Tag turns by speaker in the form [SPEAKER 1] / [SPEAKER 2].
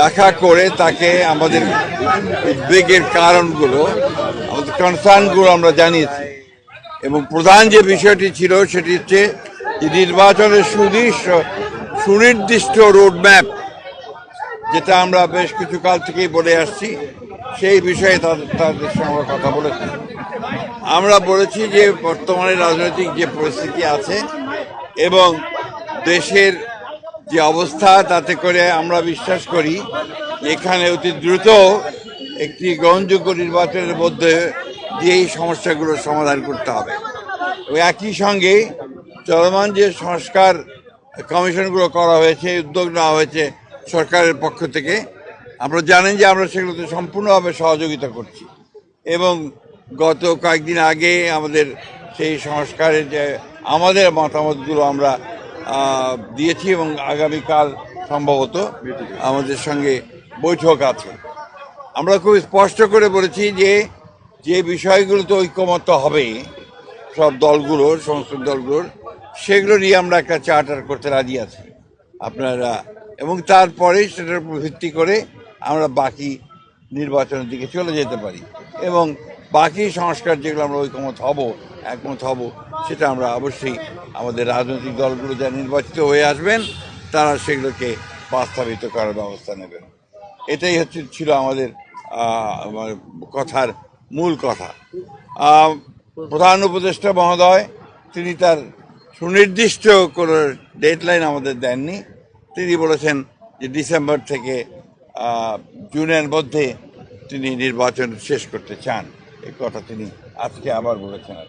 [SPEAKER 1] দেখা করে তাকে আমাদের উদ্বেগের কারণগুলো, আমাদের কনসার্নগুলো আমরা জানিয়েছি। এবং প্রধান যে বিষয়টি ছিল সেটি হচ্ছে যে নির্বাচনের সুদৃশ্য, সুনির্দিষ্ট রোডম্যাপ যেটা আমরা বেশ কিছু কাল থেকেই বলে আসছি, সেই বিষয়ে তাদের তাদের সঙ্গে আমরা কথা বলেছি। আমরা বলেছি যে বর্তমানে রাজনৈতিক যে পরিস্থিতি আছে এবং দেশের যে অবস্থা, তাতে করে আমরা বিশ্বাস করি এখানে অতি দ্রুত একটি গ্রহণযোগ্য নির্বাচনের মধ্যে দিয়ে এই সমস্যাগুলোর সমাধান করতে হবে। এবং একই সঙ্গে চলমান যে সংস্কার কমিশনগুলো করা হয়েছে, উদ্যোগ নেওয়া হয়েছে সরকারের পক্ষ থেকে, আমরা জানেন যে আমরা সেগুলোতে সম্পূর্ণভাবে সহযোগিতা করছি এবং গত কয়েকদিন আগে আমাদের সেই সংস্কারের যে আমাদের মতামতগুলো আমরা দিয়েছি এবং আগামীকাল সম্ভবত আমাদের সঙ্গে বৈঠক আছে। আমরা খুব স্পষ্ট করে বলেছি যে যে বিষয়গুলোতে ঐক্যমত হবে, সব দলগুলোর সমস্ত দলগুলোর, সেগুলো নিয়ে আমরা একটা চার্টার করতে রাজি আছি আপনারা। এবং তারপরে সেটার উপর ভিত্তি করে আমরা বাকি নির্বাচনের দিকে চলে যেতে পারি। এবং বাকি সংস্কার যেগুলো আমরা ঐকমত হব একমত হব, সেটা আমরা অবশ্যই আমাদের রাজনৈতিক দলগুলো যা নির্বাচিত হয়ে আসবেন, তারা সেগুলোকে বাস্তবায়িত করার ব্যবস্থা নেবেন। এটাই হচ্ছে, ছিল আমাদের কথার মূল কথা। প্রধান উপদেষ্টা মহোদয়, তিনি তার সুনির্দিষ্ট কোনো ডেডলাইন আমাদের দেননি। তিনি বলেছেন যে ডিসেম্বর থেকে জুনের মধ্যে তিনি নির্বাচন শেষ করতে চান। এই কথা তিনি আজকে আবার বলেছেন আর।